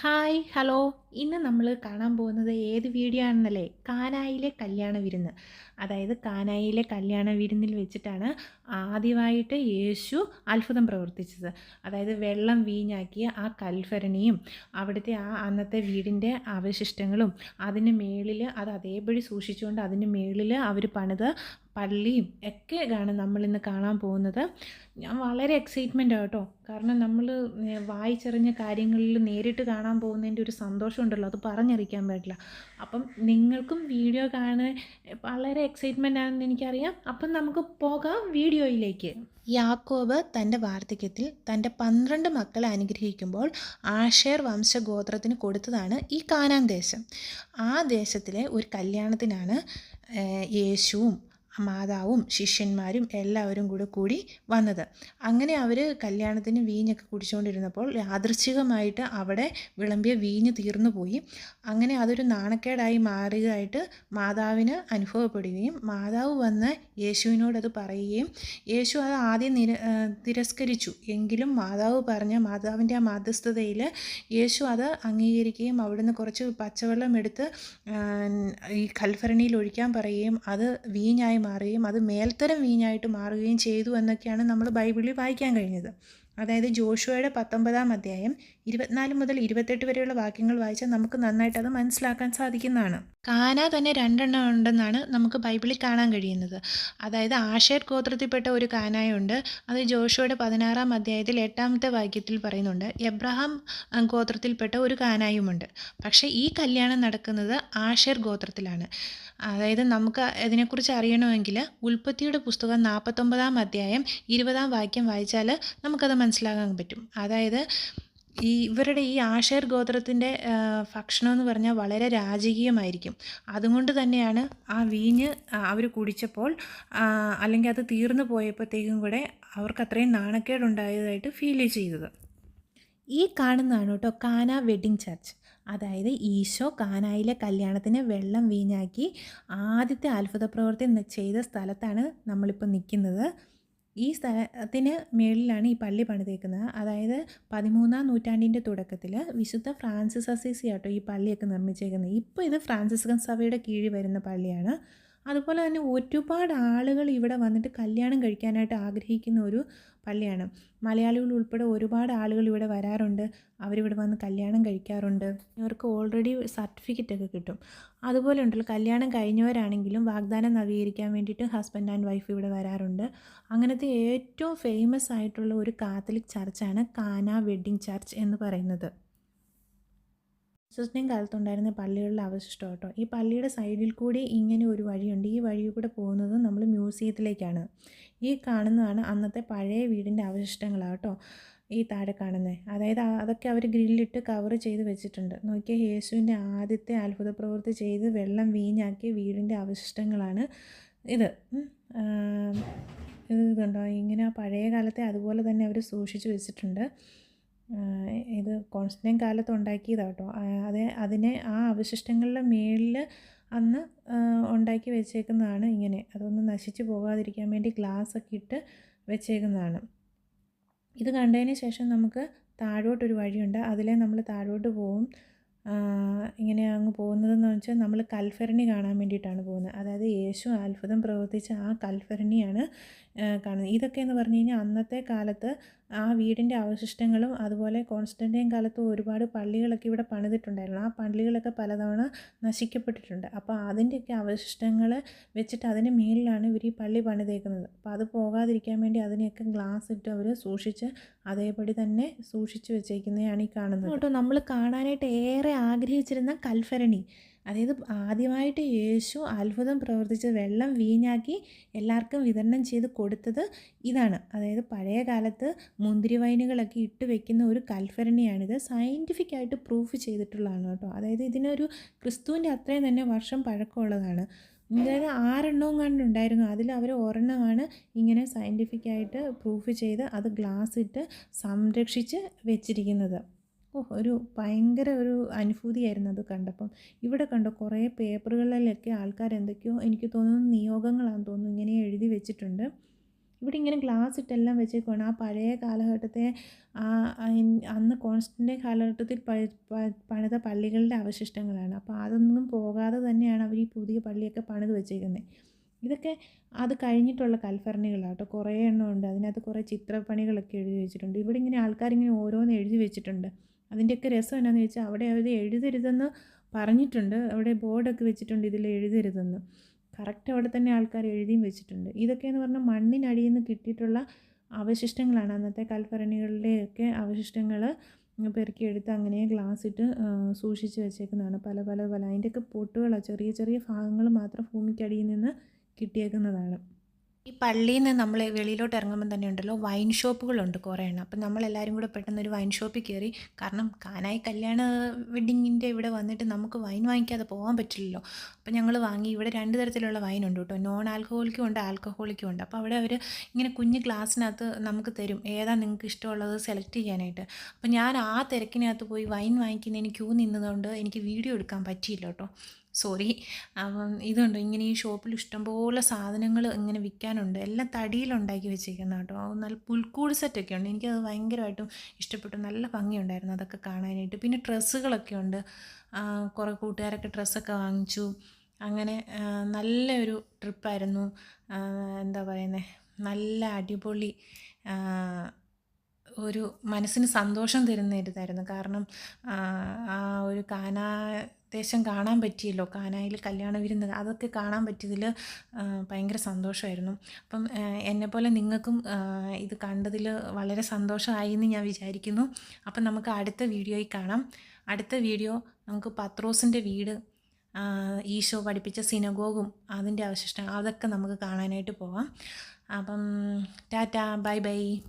Hi hello ഇന്ന് നമ്മൾ കാണാൻ പോകുന്നത് ഏത് വീഡിയോ ആണെന്നല്ലേ? കാനായിലെ കല്യാണ വിരുന്ന്. അതായത് കാനായിലെ കല്യാണ വിരുന്നിൽ വെച്ചിട്ടാണ് ആദ്യമായിട്ട് യേശു അത്ഭുതം പ്രവർത്തിച്ചത്. അതായത് വെള്ളം വീഞ്ഞാക്കിയ ആ കൽഭരണിയും അവിടുത്തെ ആ അന്നത്തെ വീടിന്റെ അവശിഷ്ടങ്ങളും അതിന് മേളിൽ അത് അതേപടി സൂക്ഷിച്ചുകൊണ്ട് അതിന് മേളിൽ അവർ പണിത് പള്ളിയും ഒക്കെയാണ് നമ്മളിന്ന് കാണാൻ പോകുന്നത്. ഞാൻ വളരെ എക്സൈറ്റ്മെന്റ് ആട്ടോ കാരണം നമ്മൾ വായിച്ചറിഞ്ഞ കാര്യങ്ങളിൽ നേരിട്ട് കാണാൻ പോകുന്നതിന്റെ ഒരു സന്തോഷം ഉണ്ടല്ലോ അത് പറഞ്ഞറിയിക്കാൻ പറ്റില്ല അപ്പം നിങ്ങൾക്കും വീഡിയോ കാണാൻ വളരെ എക്സൈറ്റ്മെന്റ് ആണെന്ന് എനിക്കറിയാം. അപ്പം നമുക്ക് പോകാം വീഡിയോയിലേക്ക്. യാക്കോബ് തന്റെ വാർദ്ധക്യത്തിൽ തന്റെ പന്ത്രണ്ട് മക്കളെ അനുഗ്രഹിക്കുമ്പോൾ ആഷേർ വംശഗോത്രത്തിന് കൊടുത്തതാണ് ഈ കാനാൻ ദേശം. ആ ദേശത്തിലെ ഒരു കല്യാണത്തിനാണ് യേശുവും മാതാവും ശിഷ്യന്മാരും എല്ലാവരും കൂടെ കൂടി വന്നത്. അങ്ങനെ അവർ കല്യാണത്തിന് വീഞ്ഞൊക്കെ കുടിച്ചുകൊണ്ടിരുന്നപ്പോൾ യാദൃച്ഛികമായിട്ട് അവിടെ വിളമ്പിയ വീഞ്ഞ് തീർന്നു പോയി. അങ്ങനെ അതൊരു നാണക്കേടായി മാറിയതായിട്ട് മാതാവിന് അനുഭവപ്പെടുകയും മാതാവ് വന്ന് യേശുവിനോടത് പറയുകയും യേശു അത് ആദ്യം നിര തിരസ്കരിച്ചു. എങ്കിലും മാതാവ് പറഞ്ഞ മാതാവിന്റെ ആ മാധ്യസ്ഥതയിൽ യേശു അത് അംഗീകരിക്കുകയും അവിടുന്ന് കുറച്ച് പച്ചവെള്ളം എടുത്ത് ഈ കൽഫരണിയിൽ ഒഴിക്കാൻ പറയുകയും അത് വീഞ്ഞായി മാറുകയും അത് മേൽത്തരം വീഞ്ഞായിട്ട് മാറുകയും ചെയ്തു എന്നൊക്കെയാണ് നമ്മൾ ബൈബിളിൽ വായിക്കാൻ കഴിഞ്ഞത്. അതായത് ജോഷുവയുടെ പത്തൊമ്പതാം അധ്യായം ഇരുപത്തിനാല് മുതൽ ഇരുപത്തെട്ട് വരെയുള്ള വാക്യങ്ങൾ വായിച്ചാൽ നമുക്ക് നന്നായിട്ട് അത് മനസ്സിലാക്കാൻ സാധിക്കുന്നതാണ്. കാന തന്നെ രണ്ടെണ്ണം ഉണ്ടെന്നാണ് നമുക്ക് ബൈബിളിൽ കാണാൻ കഴിയുന്നത്. അതായത് ആഷേർ ഗോത്രത്തിൽപ്പെട്ട ഒരു കാനായുണ്ട്. അത് ജോഷുവയുടെ പതിനാറാം അധ്യായത്തിൽ എട്ടാമത്തെ വാക്യത്തിൽ പറയുന്നുണ്ട്. എബ്രഹാം ഗോത്രത്തിൽപ്പെട്ട ഒരു കാനായുമുണ്ട്. പക്ഷേ ഈ കല്യാണം നടക്കുന്നത് ആഷേർ ഗോത്രത്തിലാണ്. അതായത് നമുക്ക് ഇതിനെക്കുറിച്ച് അറിയണമെങ്കിൽ ഉൽപ്പത്തിയുടെ പുസ്തകം നാൽപ്പത്തൊമ്പതാം അധ്യായം ഇരുപതാം വാക്യം വായിച്ചാൽ നമുക്കത് മനസ്സിലാക്കാൻ പറ്റും. അതായത് ഈ ഇവരുടെ ഈ ആഷേർ ഗോത്രത്തിന്റെ ഭക്ഷണം എന്ന് പറഞ്ഞാൽ വളരെ രാജകീയമായിരിക്കും. അതുകൊണ്ട് തന്നെയാണ് ആ വീഞ്ഞ് അവർ കുടിച്ചപ്പോൾ അല്ലെങ്കിൽ അത് തീർന്നു പോയപ്പോഴത്തേക്കും കൂടെ അവർക്ക് അത്രയും നാണക്കേടുണ്ടായതായിട്ട് ഫീൽ ചെയ്തത്. ഈ കാണുന്നതാണ് കേട്ടോ കാന വെഡിങ് ചർച്ച്. അതായത് ഈശോ കാനായിലെ കല്യാണത്തിന് വെള്ളം വീഞ്ഞാക്കി ആദ്യത്തെ അത്ഭുത പ്രവൃത്തി ചെയ്ത സ്ഥലത്താണ് നമ്മളിപ്പോൾ നിൽക്കുന്നത്. ഈ സ്ഥലത്തിന് മേളിലാണ് ഈ പള്ളി പണിതേക്കുന്നത്. അതായത് പതിമൂന്നാം നൂറ്റാണ്ടിന്റെ തുടക്കത്തിൽ വിശുദ്ധ ഫ്രാൻസിസ് അസീസി ആട്ടോ ഈ പള്ളിയൊക്കെ നിർമ്മിച്ചേക്കുന്നത്. ഇപ്പോൾ ഇത് ഫ്രാൻസിസ്കൻ സഭയുടെ കീഴിൽ വരുന്ന പള്ളിയാണ്. അതുപോലെ തന്നെ ഒരുപാട് ആളുകൾ ഇവിടെ വന്നിട്ട് കല്യാണം കഴിക്കാനായിട്ട് ആഗ്രഹിക്കുന്ന ഒരു പള്ളിയാണ്. മലയാളികൾ ഉൾപ്പെടെ ഒരുപാട് ആളുകൾ ഇവിടെ വരാറുണ്ട്. അവരിവിടെ വന്ന് കല്യാണം കഴിക്കാറുണ്ട്. ഇവർക്ക് ഓൾറെഡി സർട്ടിഫിക്കറ്റ് ഒക്കെ കിട്ടും. അതുപോലെ ഉണ്ടല്ലോ കല്യാണം കഴിഞ്ഞവരാണെങ്കിലും വാഗ്ദാനം നവീകരിക്കാൻ വേണ്ടിയിട്ട് ഹസ്ബൻഡ് ആൻഡ് വൈഫ് ഇവിടെ വരാറുണ്ട്. അങ്ങനത്തെ ഏറ്റവും ഫേമസ് ആയിട്ടുള്ള ഒരു കാത്തലിക് ചർച്ചാണ് കാന വെഡ്ഡിങ് ചർച്ച് എന്ന് പറയുന്നത്. ക്രിസ്ത്യൻ കാലത്തുണ്ടായിരുന്ന പള്ളികളിലെ അവശിഷ്ടം കേട്ടോ ഈ പള്ളിയുടെ സൈഡിൽ കൂടി ഇങ്ങനെ ഒരു വഴിയുണ്ട്. ഈ വഴി കൂടെ പോകുന്നത് നമ്മൾ മ്യൂസിയത്തിലേക്കാണ്. ഈ കാണുന്നതാണ് അന്നത്തെ പഴയ വീടിന്റെ അവശിഷ്ടങ്ങളാണ് കേട്ടോ ഈ താഴെ കാണുന്നത്. അതായത് അതൊക്കെ അവർ ഗ്രില്ലിട്ട് കവർ ചെയ്ത് വെച്ചിട്ടുണ്ട്. നോക്കിയാൽ യേശുവിന്റെ ആദ്യത്തെ അത്ഭുത പ്രവൃത്തി ചെയ്ത് വെള്ളം വീഞ്ഞാക്കിയ വീടിന്റെ അവശിഷ്ടങ്ങളാണ് ഇത്. ഇത് ഇതുണ്ടോ ഇങ്ങനെ പഴയ കാലത്തെ അതുപോലെ തന്നെ അവർ സൂക്ഷിച്ചു വെച്ചിട്ടുണ്ട്. കോൺസ്റ്റന്റ് കാലത്ത് ഉണ്ടാക്കിയതാണ് കേട്ടോ. അത് അതിനെ ആ അവശിഷ്ടങ്ങളുടെ മേളിൽ അന്ന് ഉണ്ടാക്കി വെച്ചേക്കുന്നതാണ് ഇങ്ങനെ. അതൊന്നും നശിച്ചു പോകാതിരിക്കാൻ വേണ്ടി ഗ്ലാസ് ഒക്കെ ഇട്ട് വെച്ചേക്കുന്നതാണ്. ഇത് കണ്ടതിന് ശേഷം നമുക്ക് താഴോട്ടൊരു വഴിയുണ്ട്. അതിലേ നമ്മൾ താഴോട്ട് പോവും. ഇങ്ങനെ അങ്ങ് പോകുന്നതെന്ന് വെച്ചാൽ നമ്മൾ കൽഫരണി കാണാൻ വേണ്ടിയിട്ടാണ് പോകുന്നത്. അതായത് യേശു അത്ഭുതം പ്രവർത്തിച്ച ആ കൽഭരണിയാണ് ആ, കാണുന്നത്. ഇതൊക്കെ എന്ന് പറഞ്ഞു കഴിഞ്ഞാൽ അന്നത്തെ കാലത്ത് ആ വീടിന്റെ അവശിഷ്ടങ്ങളും അതുപോലെ കോൺസ്റ്റന്റൈൻ കാലത്ത് ഒരുപാട് പള്ളികളൊക്കെ ഇവിടെ പണിതിട്ടുണ്ടായിരുന്നു. ആ പള്ളികളൊക്കെ പലതവണ നശിക്കപ്പെട്ടിട്ടുണ്ട്. അപ്പോൾ അതിന്റെയൊക്കെ അവശിഷ്ടങ്ങൾ വെച്ചിട്ട് അതിന് മേലിലാണ് ഇവർ ഈ പള്ളി പണിതേക്കുന്നത്. അപ്പോൾ അത് പോകാതിരിക്കാൻ വേണ്ടി അതിനെയൊക്കെ ഗ്ലാസ് ഇട്ട് അവർ സൂക്ഷിച്ച് അതേപടി തന്നെ സൂക്ഷിച്ച് വെച്ചേക്കുന്നതാണ് ഈ കാണുന്നത്. കേട്ടോ നമ്മൾ കാണാനായിട്ട് ഏറെ ആഗ്രഹിച്ചിരുന്ന കൽഭരണി. അതായത് ആദ്യമായിട്ട് യേശു അത്ഭുതം പ്രവർത്തിച്ച് വെള്ളം വീഞ്ഞാക്കി എല്ലാവർക്കും വിതരണം ചെയ്ത് കൊടുത്തത് ഇതാണ്. അതായത് പഴയ കാലത്ത് മുന്തിരി വൈനുകളൊക്കെ ഇട്ട് വെക്കുന്ന ഒരു കൽഫരണിയാണിത് സയന്റിഫിക്കായിട്ട് പ്രൂഫ് ചെയ്തിട്ടുള്ളതാണ് കേട്ടോ. അതായത് ഇതിനൊരു ക്രിസ്തുവിന്റെ അത്രയും തന്നെ വർഷം പഴക്കമുള്ളതാണ്. അതായത് ആറെണ്ണവും കണ്ടുണ്ടായിരുന്നു അതിൽ അവർ ഒരെണ്ണമാണ് ഇങ്ങനെ സയന്റിഫിക്കായിട്ട് പ്രൂഫ് ചെയ്ത് അത് ഗ്ലാസ് ഇട്ട് സംരക്ഷിച്ച് വെച്ചിരിക്കുന്നത്. ഓ ഒരു ഭയങ്കര ഒരു അനുഭൂതിയായിരുന്നു അത് കണ്ടപ്പം. ഇവിടെ കണ്ടോ കുറേ പേപ്പറുകളിലൊക്കെ ആൾക്കാർ എന്തൊക്കെയോ എനിക്ക് തോന്നുന്നു നിയോഗങ്ങളാണെന്ന് തോന്നുന്നു ഇങ്ങനെ എഴുതി വെച്ചിട്ടുണ്ട്. ഇവിടെ ഇങ്ങനെ ഗ്ലാസ് ഇട്ടെല്ലാം വെച്ചേക്കുവാണ്. ആ പഴയ കാലഘട്ടത്തെ ആ അന്ന് കോൺസ്റ്റന്റ് കാലഘട്ടത്തിൽ പണിത പള്ളികളുടെ അവശിഷ്ടങ്ങളാണ്. അപ്പോൾ അതൊന്നും പോകാതെ തന്നെയാണ് അവർ ഈ പുതിയ പള്ളിയൊക്കെ പണിത് വെച്ചേക്കുന്നത് ഇതൊക്കെ അത് കഴിഞ്ഞിട്ടുള്ള കൽഭരണികളാണ് കേട്ടോ കുറേ എണ്ണമുണ്ട് അതിനകത്ത് കുറേ ചിത്രപ്പണികളൊക്കെ എഴുതി വെച്ചിട്ടുണ്ട്. ഇവിടെ ഇങ്ങനെ ആൾക്കാരിങ്ങനെ ഓരോന്ന് എഴുതി വെച്ചിട്ടുണ്ട്. അതിന്റെയൊക്കെ രസം എന്നാന്ന് ചോദിച്ചാൽ അവിടെ അവർ എഴുതരുതെന്ന് പറഞ്ഞിട്ടുണ്ട്. അവിടെ ബോർഡൊക്കെ വെച്ചിട്ടുണ്ട് ഇതിൽ എഴുതരുതെന്ന്. കറക്റ്റ് അവിടെ തന്നെ ആൾക്കാർ എഴുതിയും വെച്ചിട്ടുണ്ട്. ഇതൊക്കെയെന്ന് പറഞ്ഞാൽ മണ്ണിനടിയിൽ നിന്ന് കിട്ടിയിട്ടുള്ള അവശിഷ്ടങ്ങളാണ്. അന്നത്തെ കൽഭരണികളുടെയൊക്കെ അവശിഷ്ടങ്ങൾ പെറുക്കിയെടുത്ത് അങ്ങനെ ഗ്ലാസ് ഇട്ട് സൂക്ഷിച്ച് വെച്ചേക്കുന്നതാണ്. പല പല പല. അതിന്റെയൊക്കെ പൊട്ടുകളാണ് ചെറിയ ചെറിയ ഭാഗങ്ങൾ മാത്രം ഭൂമിക്കടിയിൽ നിന്ന് കിട്ടിയേക്കുന്നതാണ്. ഈ പള്ളിയിൽ നിന്ന് നമ്മൾ വെളിയിലോട്ട് ഇറങ്ങുമ്പോൾ തന്നെ ഉണ്ടല്ലോ വൈൻ ഷോപ്പുകളുണ്ട് കുറേ എണ്ണം. അപ്പം നമ്മളെല്ലാവരും കൂടെ പെട്ടെന്ന് ഒരു വൈൻ ഷോപ്പിൽ കയറി. കാരണം കാനായി കല്യാണ വെഡിങ്ങിന്റെ ഇവിടെ വന്നിട്ട് നമുക്ക് വൈൻ വാങ്ങിക്കാതെ പോകാൻ പറ്റില്ലല്ലോ. അപ്പം ഞങ്ങൾ വാങ്ങി. ഇവിടെ രണ്ട് തരത്തിലുള്ള വൈൻ ഉണ്ട് കേട്ടോ. നോൺ ആൽക്കഹോളിക്കും ഉണ്ട് ആൽക്കഹോളിക്കും ഉണ്ട്. അപ്പോൾ അവിടെ അവർ ഇങ്ങനെ കുഞ്ഞ് ഗ്ലാസ്സിനകത്ത് നമുക്ക് തരും. ഏതാ നിങ്ങൾക്ക് ഇഷ്ടമുള്ളത് സെലക്ട് ചെയ്യാനായിട്ട്. അപ്പം ഞാൻ ആ തിരക്കിനകത്ത് പോയി വൈൻ വാങ്ങിക്കുന്നതിന് ക്യൂ നിന്നതുകൊണ്ട് എനിക്ക് വീഡിയോ എടുക്കാൻ പറ്റിയില്ല കേട്ടോ. സോറി. അപ്പം ഇതുണ്ട്. ഇങ്ങനെ ഈ ഷോപ്പിൽ ഇഷ്ടംപോലെ സാധനങ്ങൾ ഇങ്ങനെ വിൽക്കാനുണ്ട്. എല്ലാം തടിയിലുണ്ടാക്കി വെച്ചിരിക്കുന്ന കേട്ടോ. നല്ല പുൽക്കൂട് സെറ്റൊക്കെ ഉണ്ട്. എനിക്കത് ഭയങ്കരമായിട്ടും ഇഷ്ടപ്പെട്ടു. നല്ല ഭംഗിയുണ്ടായിരുന്നു അതൊക്കെ കാണാനായിട്ട്. പിന്നെ ഡ്രസ്സുകളൊക്കെ ഉണ്ട്. കുറേ കൂട്ടുകാരൊക്കെ ഡ്രസ്സൊക്കെ വാങ്ങിച്ചു. അങ്ങനെ നല്ലൊരു ട്രിപ്പായിരുന്നു. എന്താ പറയുന്നത് നല്ല അടിപൊളി ഒരു മനസ്സിന് സന്തോഷം തരുന്ന ഒരു കാരണം ആ, ഒരു കാനാ ദേശം കാണാൻ പറ്റിയല്ലോ കാനായിൽ കല്യാണ വിരുന്ന് അതൊക്കെ കാണാൻ പറ്റിയതിൽ ഭയങ്കര സന്തോഷമായിരുന്നു. അപ്പം എന്നെപ്പോലെ നിങ്ങൾക്കും ഇത് കണ്ടതിൽ വളരെ സന്തോഷമായി എന്ന് ഞാൻ വിചാരിക്കുന്നു. അപ്പം നമുക്ക് അടുത്ത വീഡിയോയിൽ കാണാം. അടുത്ത വീഡിയോ നമുക്ക് പത്രോസിന്റെ വീട് ഈശോ പഠിപ്പിച്ച സിനഗോഗും അതിന്റെ അവശിഷ്ടം അതൊക്കെ നമുക്ക് കാണാനായിട്ട് പോവാം. അപ്പം ടാറ്റ ബൈ ബൈ.